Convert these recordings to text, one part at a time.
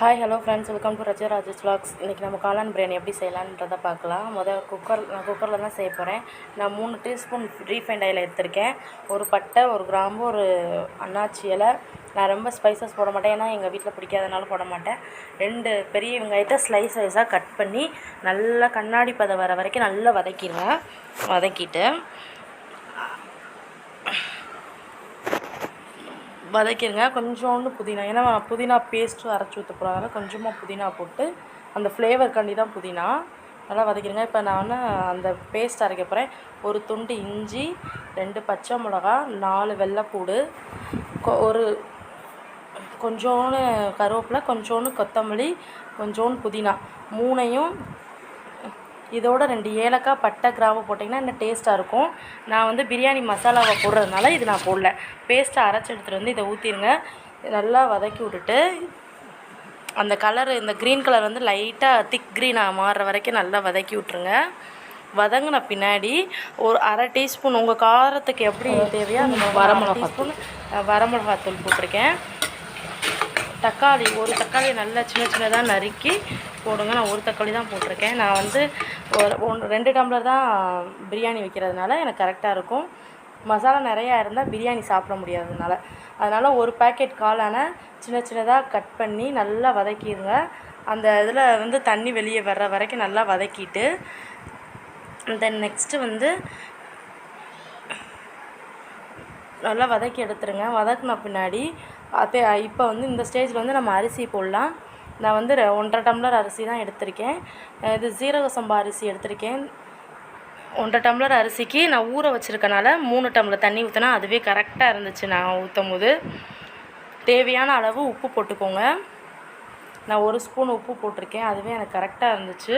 Hi hello friends welcome to Raja Raja's vlogs. இன்றைக்கி நம்ம காளான் பிரியாணி எப்படி செய்யலான்றதை பார்க்கலாம். முதல் குக்கர் நான் குக்கரில் தான் செய்ய போகிறேன் நான் மூணு டீஸ்பூன் ரீஃபைண்ட் ஆயில் எடுத்திருக்கேன். ஒரு பட்டை ஒரு கிராம்பு ஒரு அன்னாச்சி இலை. நான் ரொம்ப ஸ்பைசஸ் போட மாட்டேன். ஏன்னா எங்கள் வீட்டில் பிடிக்காதனால போட மாட்டேன். ரெண்டு பெரிய வெங்காயத்தை ஸ்லைஸ் ஸ்லைஸாக கட் பண்ணி நல்லா கண்ணாடி பதம் வர வரைக்கும் நல்லா வதக்கிடுவேன். வதக்கிட்டு வதக்கிடுங்க கொஞ்சோண்டு புதினா. ஏன்னா புதினா பேஸ்ட்டு அரைச்சி ஊற்ற போகிறதால கொஞ்சமாக புதினா போட்டு அந்த ஃப்ளேவர் கண்டி தான் புதினா. நல்லா வதக்கிடுங்க இப்போ நான் அந்த பேஸ்ட் அரைக்க போகிறேன் ஒரு துண்டு இஞ்சி ரெண்டு பச்சை மிளகா நாலு வெள்ளைப்பூடு கொ ஒரு கொஞ்சோண்டு கருவேப்பிலை கொஞ்சோண்டு கொத்தமல்லி கொஞ்சோண்டு புதினா. மூணையும் இதோட ரெண்டு ஏலக்காய் பட்டை கிராம்பு போட்டிங்கன்னா இன்னும் டேஸ்ட்டாக இருக்கும். நான் வந்து பிரியாணி மசாலாவை போடுறதுனால இது நான் போடல. பேஸ்ட்டை அரைச்சி எடுத்துகிட்டு வந்து இதை ஊற்றிடுங்க நல்லா வதக்கி விட்டுட்டு அந்த கலர் இந்த க்ரீன் கலர் வந்து லைட்டாக திக் க்ரீனாக மாறுற வரைக்கும் நல்லா வதக்கி விட்ருங்க வதங்கின பின்னாடி ஒரு அரை டீஸ்பூன் உங்கள் காரத்துக்கு எப்படி தேவையோ அந்த வரமிளகா டீஸ்பூன் வரமிளகாத்தூள் போட்டிருக்கேன். தக்காளி ஒரு தக்காளி நல்லா சின்ன சின்னதாக நறுக்கி போடுங்க. நான் ஒரு தக்காளி தான் போட்டிருக்கேன். நான் வந்து ஒரு ஒன்று ரெண்டு டம்ளர் தான் பிரியாணி வைக்கிறதுனால எனக்கு கரெக்டாக இருக்கும். மசாலா நிறையா இருந்தால் பிரியாணி சாப்பிட முடியாததுனால. அதனால் ஒரு பேக்கெட் காலான சின்ன சின்னதாக கட் பண்ணி நல்லா வதக்கிடுங்க. அந்த இதில் வந்து தண்ணி வெளியே வர்ற வரைக்கும் நல்லா வதக்கிட்டு தென் நெக்ஸ்ட்டு வந்து நல்லா வதக்கி எடுத்துருங்க. வதக்கின பின்னாடி அப்போ இப்போ வந்து இந்த ஸ்டேஜில் வந்து நம்ம அரிசி போடலாம். நான் வந்து ஒன்றரை டம்ளர் அரிசி தான் எடுத்திருக்கேன். இது சீரக சம்பா அரிசி எடுத்திருக்கேன். ஒன்றரை டம்ளர் அரிசிக்கு நான் ஊற வச்சுருக்கனால மூணு டம்ளர் தண்ணி ஊற்றினா அதுவே கரெக்டாக இருந்துச்சு நான் ஊற்றும் போது தேவையான அளவு உப்பு போட்டுக்கோங்க. நான் ஒரு ஸ்பூன் உப்பு போட்டிருக்கேன். அதுவே எனக்கு கரெக்டாக இருந்துச்சு.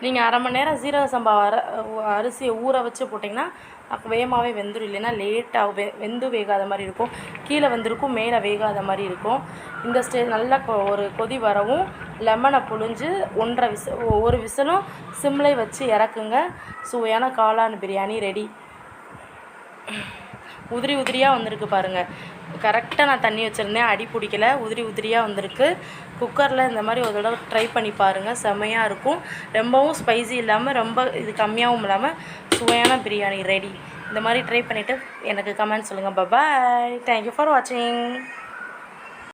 நீங்கள் அரை மணி நேரம் சீரக சம்பா அர அரிசியை ஊற வச்சு போட்டிங்கன்னா அப்போ வேகமாகவே வெந்துடும் இல்லைன்னா லேட்டாக வெ வெந்து வேகாத மாதிரி இருக்கும். கீழே வந்திருக்கும் மேலே வேகாத மாதிரி இருக்கும். இந்த ஸ்டேஜ் நல்லா கொ- ஒரு கொதி வரவும் லெமனை புழிஞ்சு ஒன்றரை விச ஒரு விசலும் சிம்லை வச்சு இறக்குங்க. சுவையான காளான் பிரியாணி ரெடி உதிரி உதிரியாக வந்திருக்கு பாருங்கள் கரெக்டாக நான் தண்ணி வச்சுருந்தேன். அடி பிடிக்கல. உதிரி உதிரியாக வந்திருக்கு. குக்கரில் இந்த மாதிரி ஒரு தடவை ட்ரை பண்ணி பாருங்கள் செம்மையாக இருக்கும். ரொம்பவும் ஸ்பைசி இல்லாமல் ரொம்ப இது கம்மியாகவும் இல்லாமல் சுவையான பிரியாணி ரெடி இந்த மாதிரி ட்ரை பண்ணிவிட்டு எனக்கு கமெண்ட் சொல்லுங்கள் பபாய் தேங்க்யூ ஃபார் வாட்சிங்